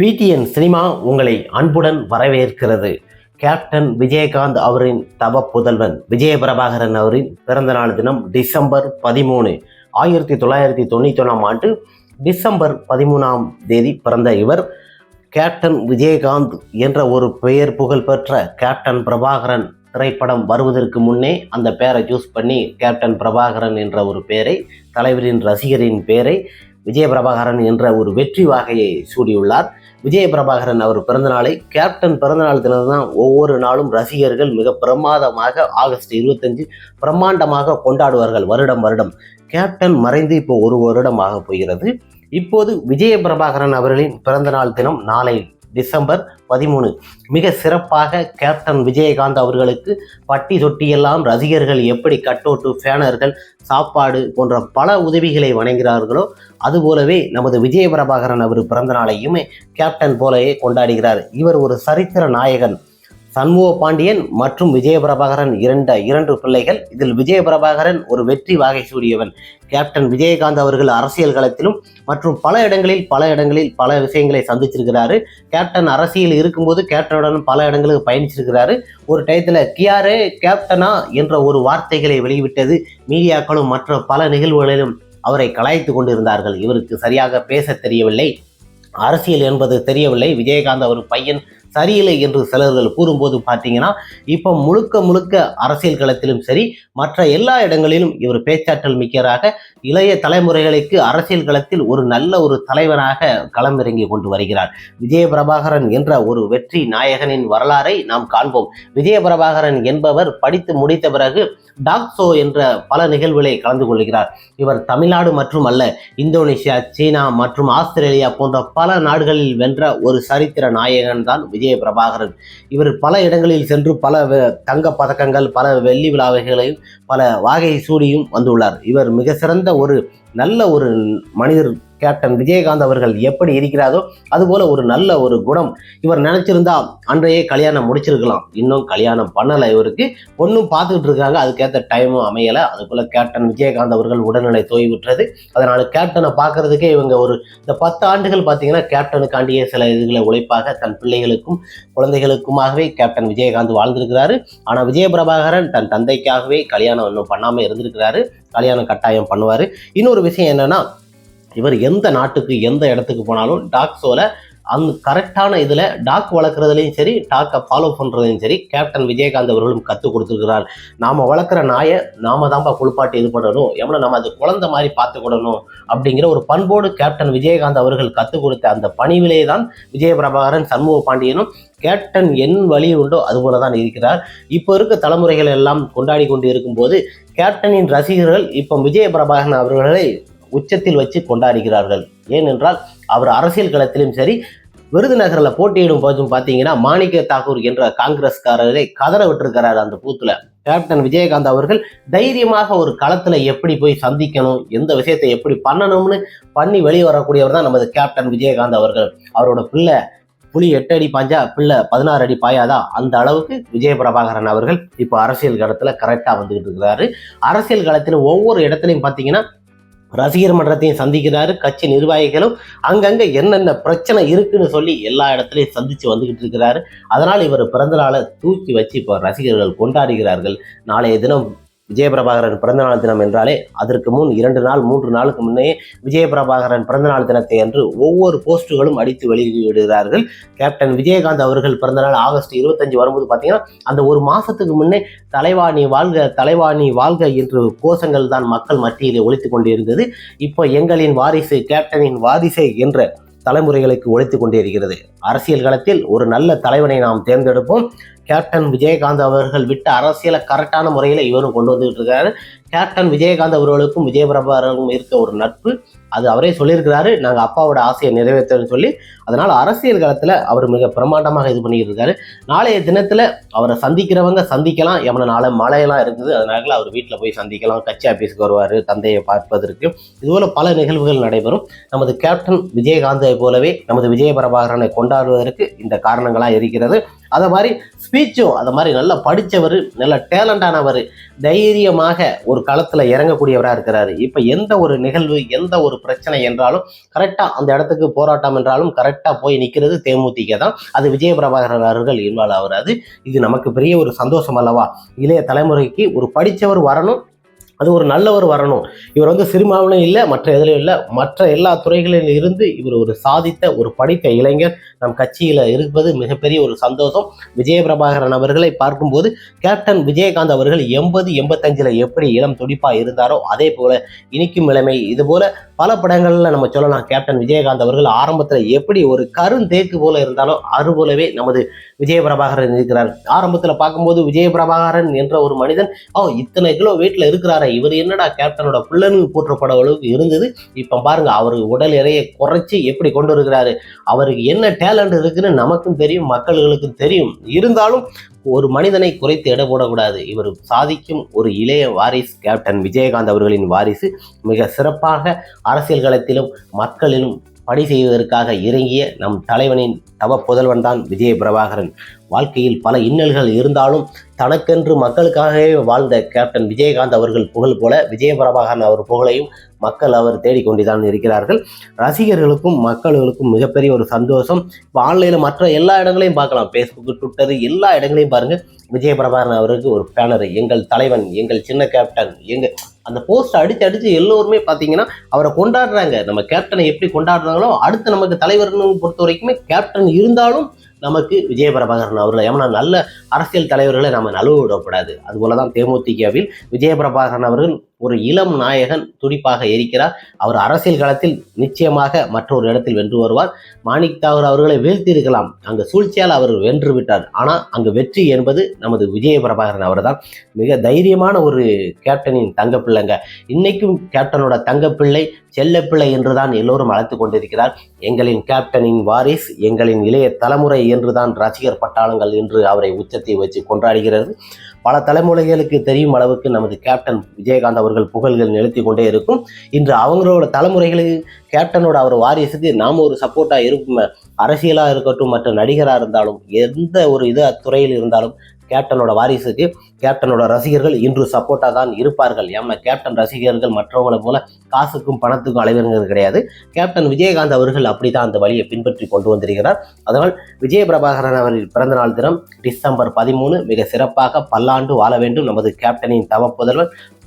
PTN cinema உங்களை அன்புடன் வரவேற்கிறது. கேப்டன் விஜயகாந்த் அவரின் தவ புதல்வன் விஜய பிரபாகரன் அவரின் பிறந்தநாள் தினம் டிசம்பர் பதிமூணு ஆயிரத்தி தொள்ளாயிரத்தி தொண்ணூற்றி ஒன்றாம் ஆண்டு டிசம்பர் பதிமூணாம் தேதி பிறந்த இவர். கேப்டன் விஜயகாந்த் என்ற ஒரு பெயர் புகழ்பெற்ற கேப்டன் பிரபாகரன் திரைப்படம் வருவதற்கு முன்னே அந்த பெயரை சூஸ் பண்ணி கேப்டன் பிரபாகரன் என்ற ஒரு பெயரை தலைவரின் ரசிகரின் பெயரை விஜய பிரபாகரன் என்ற ஒரு வெற்றி வாகையை சூடியுள்ளார். விஜய பிரபாகரன் அவர் பிறந்தநாளை கேப்டன் பிறந்தநாள் தினம் தான் ஒவ்வொரு நாளும் ரசிகர்கள் மிக பிரமாதமாக ஆகஸ்ட் இருபத்தஞ்சு பிரம்மாண்டமாக கொண்டாடுவார்கள் வருடம் வருடம். கேப்டன் மறைந்து இப்போ ஒரு வருடம் ஆக போகிறது. இப்போது விஜய பிரபாகரன் அவர்களின் பிறந்தநாள் தினம் நாளை டிசம்பர் பதிமூணு. மிக சிறப்பாக கேப்டன் விஜயகாந்த் அவர்களுக்கு பட்டி தொட்டியெல்லாம் ரசிகர்கள் எப்படி கட்டோட்டு ஃபேனர்கள் சாப்பாடு போன்ற பல உதவிகளை வணங்குகிறார்களோ அதுபோலவே நமது விஜய பிரபாகரன் அவர் பிறந்த நாளையுமே கேப்டன் போலவே கொண்டாடுகிறார். இவர் ஒரு சரித்திர நாயகன். சண்முக பாண்டியன் மற்றும் விஜயபிரபாகரன் இரண்ட இரண்டு பிள்ளைகள். இதில் விஜயபிரபாகரன் ஒரு வெற்றி வாகை சூடியவன். கேப்டன் விஜயகாந்த் அவர்கள் அரசியல் களத்திலும் மற்றும் பல இடங்களில் பல இடங்களில் பல விஷயங்களை சந்திச்சிருக்கிறாரு. கேப்டன் அரசியல் இருக்கும்போது கேப்டனுடன் பல இடங்களுக்கு பயணிச்சிருக்கிறாரு. ஒரு டயத்தில் கியாரே கேப்டனா? என்ற ஒரு வார்த்தைகளை வெளியிட்டது மீடியாக்களும் மற்ற பல நிகழ்வுகளிலும் அவரை கலாய்த்து கொண்டிருந்தார்கள். இவருக்கு சரியாக பேச தெரியவில்லை. அரசியல் என்பது தெரியவில்லை. விஜயகாந்த் அவர் பையன் சரியில்லை என்று சிலர்கள் கூறும்போது பார்த்தீங்கன்னா இப்போ முழுக்க முழுக்க அரசியல் களத்திலும் சரி மற்ற எல்லா இடங்களிலும் இவர் பேச்சாற்றல் மிக்கராக இளைய தலைமுறைகளுக்கு அரசியல் களத்தில் ஒரு நல்ல ஒரு தலைவனாக களமிறங்கி கொண்டு வருகிறார். விஜய பிரபாகரன் என்ற ஒரு வெற்றி நாயகனின் வரலாறை நாம் காண்போம். விஜய பிரபாகரன் என்பவர் படித்து முடித்த பிறகு டாக்ஸோ என்ற பல நிகழ்வுகளை கலந்து கொள்கிறார். இவர் தமிழ்நாடு மற்றும் அல்ல இந்தோனேஷியா சீனா மற்றும் ஆஸ்திரேலியா போன்ற பல நாடுகளில் வென்ற ஒரு சரித்திர நாயகன் தான் விஜய பிரபாகரன். இவர் பல இடங்களில் சென்று பல தங்க பதக்கங்கள் பல வெள்ளி விழாவைகளையும் பல வாகை சூடியும் வந்துள்ளார். இவர் மிக சிறந்த ஒரு நல்ல ஒரு மனிதர் கேப்டன் விஜயகாந்த் அவர்கள் எப்படி இருக்கிறாரோ அதுபோல ஒரு நல்ல ஒரு குணம் இவர் நினைச்சிருந்தா அன்றையே கல்யாணம் முடிச்சிருக்கலாம். இன்னும் கல்யாணம் பண்ணலை இவருக்கு. பொண்ணும் பார்த்துக்கிட்டு இருக்காங்க. அதுக்கேற்ற டைமும் அமையலை. அதுபோல கேப்டன் விஜயகாந்த் அவர்கள் உடல்நிலை தோய்வுற்றது அதனால கேப்டனை பார்க்கறதுக்கே இவங்க ஒரு இந்த பத்து ஆண்டுகள் பார்த்தீங்கன்னா கேப்டனுக்காண்டியே சில இதுகளை உழைப்பாக தன் பிள்ளைகளுக்கும் குழந்தைகளுக்குமாகவே கேப்டன் விஜயகாந்த் வாழ்ந்திருக்கிறாரு. ஆனால் விஜய பிரபாகரன் தன் தந்தைக்காகவே கல்யாணம் இன்னும் பண்ணாமல் இருந்திருக்கிறாரு. கல்யாணம் கட்டாயம் பண்ணுவார். இன்னொரு விஷயம் என்னன்னா இவர் எந்த நாட்டுக்கு எந்த இடத்துக்கு போனாலும் டாக்ஸோல அந்த கரெக்டான இதில் டாக் வளர்க்குறதுலையும் சரி டாக்கை ஃபாலோ பண்ணுறதையும் சரி கேப்டன் விஜயகாந்த் அவர்களும் கற்றுக் கொடுத்துருக்கிறார். நாம் வளர்க்குற நாயை நாம தான்ப்பா குளிப்பாட்டி இது பண்ணணும். எவ்வளோ நம்ம அது குழந்தை மாதிரி பார்த்துக்கிடணும் அப்படிங்கிற ஒரு பண்போடு கேப்டன் விஜயகாந்த் அவர்கள் கற்றுக் கொடுத்த அந்த பணிவிலே தான் விஜய பிரபாகரன் சண்முக பாண்டியனும் கேப்டன் என் வழி உண்டோ அதுபோல தான் இருக்கிறார். இப்போ இருக்க தலைமுறைகள் எல்லாம் கொண்டாடி கொண்டு இருக்கும்போது கேப்டனின் ரசிகர்கள் இப்போ விஜய பிரபாகரன் அவர்களை உச்சத்தில் வச்சு கொண்டாடுகிறார்கள். ஏனென்றால் அவர் அரசியல் களத்திலும் சரி விருதுநகரில் போட்டியிடும் போதும் பார்த்தீங்கன்னா மாணிக்க தாக்கூர் என்ற காங்கிரஸ்காரரை கதற விட்டுருக்கிறார் அந்த பூத்தில். கேப்டன் விஜயகாந்த் அவர்கள் தைரியமாக ஒரு களத்தில் எப்படி போய் சந்திக்கணும் எந்த விஷயத்தை எப்படி பண்ணணும்னு பண்ணி வெளியே வரக்கூடியவர் தான் நமது கேப்டன் விஜயகாந்த் அவர்கள். அவரோட பிள்ளை புலி எட்டு அடி பாஞ்சா பிள்ளை பதினாறு அடி பாயாதா? அந்த அளவுக்கு விஜய பிரபாகரன் அவர்கள் இப்போ அரசியல் களத்தில் கரெக்டாக வந்துகிட்டு இருக்கிறாரு. அரசியல் களத்தில் ஒவ்வொரு இடத்துலையும் பார்த்தீங்கன்னா ரசிகர் மன்றத்தையும் சந்திக்கிறாரு கட்சி நிர்வாகிகளும் அங்கங்க என்னென்ன பிரச்சனை இருக்குன்னு சொல்லி எல்லா இடத்துலையும் சந்திச்சு வந்துகிட்டு இருக்கிறாரு. அதனால் இவர் பிறந்த நாளை தூக்கி வச்சு இப்போ ரசிகர்கள் கொண்டாடுகிறார்கள். நாளைய தினம் விஜயபிரபாகரன் பிறந்தநாள் தினம் என்றாலே அதற்கு முன் இரண்டு நாள் மூன்று நாளுக்கு முன்னே விஜயபிரபாகரன் பிறந்தநாள் தினத்தை அன்று ஒவ்வொரு போஸ்ட்டுகளும் அடித்து வெளியிடுகிறார்கள். கேப்டன் விஜயகாந்த் அவர்கள் பிறந்தநாள் ஆகஸ்ட் இருபத்தஞ்சு வரும்போது பார்த்தீங்கன்னா அந்த ஒரு மாதத்துக்கு முன்னே தலைவாணி வாழ்க தலைவாணி வாழ்க என்று கோஷங்கள் தான் மக்கள் மத்தியிலே ஒழித்து கொண்டிருந்தது. இப்போ எங்களின் வாரிசு கேப்டனின் வாரிசு என்ற தலைமுறைகளுக்கு ஒழித்து கொண்டே இருக்கிறது. அரசியல் களத்தில் ஒரு நல்ல தலைவனை நாம் தேர்ந்தெடுப்போம். கேப்டன் விஜயகாந்த் அவர்கள் விட்ட அரசியலை கரெக்டான முறையில் இவரும் கொண்டு வந்துகிட்டு இருக்காரு கேப்டன் விஜயகாந்த் அவர்களுக்கும் விஜயபிரபாருக்கும் இருக்க ஒரு நட்பு. அது அவரே சொல்லியிருக்கிறாரு. நாங்கள் அப்பாவோட ஆசையை நிறைவேற்றணும்னு சொல்லி அதனால் அரசியல் காலத்தில் அவர் மிக பிரமாண்டமாக இது பண்ணிக்கிட்டு இருக்காரு நாளைய தினத்தில் அவரை சந்திக்கிறவங்க சந்திக்கலாம். எவ்வளோ நாளை மழையெல்லாம் இருக்குது அதனால அவர் வீட்டில் போய் சந்திக்கலாம். கட்சி ஆஃபீஸுக்கு வருவார் தந்தையை பார்ப்பதற்கு. இதுபோல் பல நிகழ்வுகள் நடைபெறும். நமது கேப்டன் விஜயகாந்தை போலவே நமது விஜயபிரபாகரனை கொண்டாடுவதற்கு இந்த காரணங்களாக இருக்கிறது. அதை மாதிரி ஸ்பீச்சும் அதை மாதிரி நல்லா படித்தவர் நல்ல டேலண்டானவர் தைரியமாக ஒரு களத்தில் இறங்கக்கூடியவராக இருக்கிறாரு. இப்போ எந்த ஒரு நிகழ்வு எந்த ஒரு பிரச்சனை என்றாலும் கரெக்டாக அந்த இடத்துக்கு போராட்டம் என்றாலும் கரெக்டாக போய் நிற்கிறது தேமுதிக தான். அது விஜயபிரபாகரன் அவர்கள் இன்வால்வ் ஆகுறாரு. இது நமக்கு பெரிய ஒரு சந்தோஷம் அல்லவா? இளைய தலைமுறைக்கு ஒரு படித்தவர் வரணும் அது ஒரு நல்லவர் வரணும். இவர் வந்து சினிமாவிலும் இல்லை மற்ற எதுலையும் இல்லை. மற்ற எல்லா துறைகளில் இருந்து இவர் ஒரு சாதித்த ஒரு படித்த இளைஞர் நம் கட்சியில் இருப்பது மிகப்பெரிய ஒரு சந்தோஷம். விஜயபிரபாகரன் அவர்களை பார்க்கும்போது கேப்டன் விஜயகாந்த் அவர்கள் எண்பது எண்பத்தஞ்சில் எப்படி இளம் துடிப்பாக இருந்தாரோ அதே போல இனிக்கும் இளமை இது போல பல படங்களில் நம்ம சொல்லலாம் கேப்டன் விஜயகாந்த் அவர்கள் ஆரம்பத்தில் எப்படி ஒரு கருந்தேக்கு போல இருந்தாலோ அது போலவே நமது விஜயபிரபாகரன் இருக்கிறார். ஆரம்பத்தில் பார்க்கும்போது விஜயபிரபாகரன் என்ற ஒரு மனிதன் ஓ இத்தனை கிலோ வெயிட்டில் இருக்கிறாரே இவர் என்னடா கேப்டனோட பிள்ளனு போற்றப்பட அளவுக்கு இருந்தது? இப்போ பாருங்க அவர் உடல் எடையை குறைச்சி எப்படி கொண்டு வருகிறாரு? அவருக்கு என்ன டேலண்ட் இருக்குன்னு நமக்கும் தெரியும் மக்களுக்கும் தெரியும். இருந்தாலும் ஒரு மனிதனை குறைத்து எடை போடக்கூடாது. இவர் சாதிக்கும் ஒரு இளைய வாரிஸ் கேப்டன் விஜயகாந்த் அவர்களின் வாரிசு. மிக சிறப்பாக அரசியல் களத்திலும் மக்களிலும் பணி செய்வதற்காக இறங்கிய நம் தலைவனின் தவ புதல்வன் தான் விஜய பிரபாகரன். வாழ்க்கையில் பல இன்னல்கள் இருந்தாலும் தனக்கென்று மக்களுக்காகவே வாழ்ந்த கேப்டன் விஜயகாந்த் அவர்கள் புகழ் போல விஜய பிரபாகரன் அவர் புகழையும் மக்கள் அவர் தேடிக்கொண்டுதான் இருக்கிறார்கள். ரசிகர்களுக்கும் மக்களுக்கும் மிகப்பெரிய ஒரு சந்தோஷம். இப்போ ஆன்லைனில் மற்ற எல்லா இடங்களையும் பார்க்கலாம். ஃபேஸ்புக் ட்விட்டர் எல்லா இடங்களையும் பாருங்கள் விஜய பிரபாகரன் அவருக்கு ஒரு பேனர். எங்கள் தலைவன் எங்கள் சின்ன கேப்டன் எங்கள் அந்த போஸ்ட் அடிச்சு அடிச்சு எல்லோருமே பார்த்தீங்கன்னா அவரை கொண்டாடுறாங்க. நம்ம கேப்டனை எப்படி கொண்டாடுறாங்களோ அடுத்து நமக்கு தலைவர்னு பொறுத்த வரைக்குமே கேப்டன் இருந்தாலும் நமக்கு விஜய பிரபாகரன் அவர்கள் ஏன்னா நல்ல அரசியல் தலைவர்களை நம்ம நழுவ விடக்கூடாது. அதுபோல தான் தேமுதிகவில் விஜய பிரபாகரன் அவர்கள் ஒரு இளம் நாயகன் துடிப்பாக இருக்கிறார் அவர் அரசியல் களத்தில் நிச்சயமாக மற்றொரு இடத்தில் வென்று வருவார். மாணிக் தாகூர் அவர்களை வீழ்த்தியிருக்கலாம். அங்கு சூழ்ச்சியால் அவர் வென்று விட்டார். ஆனால் அங்கு வெற்றி என்பது நமது விஜய பிரபாகரன் அவர்தான். மிக தைரியமான ஒரு கேப்டனின் தங்கப்பிள்ளைங்க. இன்னைக்கும் கேப்டனோட தங்கப்பிள்ளை செல்லப்பிள்ளை என்றுதான் எல்லோரும் அழைத்து கொண்டிருக்கிறார். எங்களின் கேப்டனின் வாரிஸ் எங்களின் இளைய தலைமுறை என்றுதான் ரசிகர் பட்டாளங்கள் என்று அவரை உச்சத்தை வச்சு கொண்டாடுகிறது. பல தலைமுறைகளுக்கு தெரியும் அளவுக்கு நமது கேப்டன் விஜயகாந்த் அவர்கள் புகழ்கள் நிறுத்தி கொண்டே இருக்கும். இன்று அவங்களோட தலைமுறைகளுக்கு கேப்டனோட அவர் வாரிசுக்கு நாம் ஒரு சப்போர்ட்டாக இருக்கும். அரசியலாக இருக்கட்டும் மற்ற நடிகராக இருந்தாலும் எந்த ஒரு இது துறையில் இருந்தாலும் கேப்டனோட வாரிசுக்கு கேப்டனோட ரசிகர்கள் இன்று சப்போர்ட்டாக தான் இருப்பார்கள். ஏன்னா கேப்டன் ரசிகர்கள் மற்றவங்களை போல காசுக்கும் பணத்துக்கும் அலைவருங்கிறது கிடையாது. கேப்டன் விஜயகாந்த் அவர்கள் அப்படி தான் அந்த வழியை பின்பற்றி கொண்டு வந்திருக்கிறார். அதனால் விஜய பிரபாகரன் அவரின் பிறந்தநாள் தினம் டிசம்பர் பதிமூணு மிக சிறப்பாக பல்லாண்டு வாழ வேண்டும். நமது கேப்டனின் தவ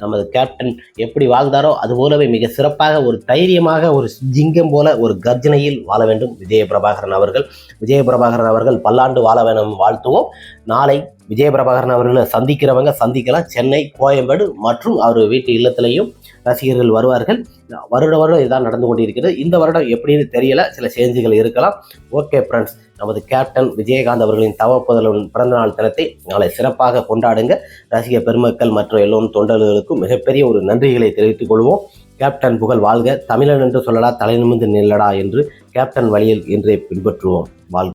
நமது கேப்டன் எப்படி வாழ்ந்தாரோ அது போலவே மிக சிறப்பாக ஒரு தைரியமாக ஒரு ஜிங்கம் போல ஒரு கர்ஜனையில் வாழ வேண்டும் விஜய பிரபாகரன் அவர்கள். விஜய பிரபாகரன் அவர்கள் பல்லாண்டு வாழ வேணும் வாழ்த்துவோம். நாளை விஜய பிரபாகரன் அவர்களை சந்திக்கிறவங்க சந்திக்கலாம். சென்னை கோயம்பேடு மற்றும் அவர் வீட்டு இல்லத்திலையும் ரசிகர்கள் வருவார்கள். வருட வருடம் இதுதான் நடந்து கொண்டிருக்கிறது. இந்த வருடம் எப்படின்னு தெரியல. சில சேஞ்சுகள் இருக்கலாம். ஓகே ஃப்ரெண்ட்ஸ் நமது கேப்டன் விஜயகாந்த் அவர்களின் தவப்புதலின் பிறந்தநாள் தினத்தை நாளை சிறப்பாக கொண்டாடுங்க. ரசிக பெருமக்கள் மற்றும் எல்லோரும் தொண்டர்களுக்கும் மிகப்பெரிய ஒரு நன்றிகளை தெரிவித்துக் கொள்வோம். கேப்டன் புகழ் வாழ்க. தமிழன் என்று சொல்லடா தலைநிமிந்து நில்லடா என்று கேப்டன் வழியில் இன்றே பின்பற்றுவோம். வாழ்க.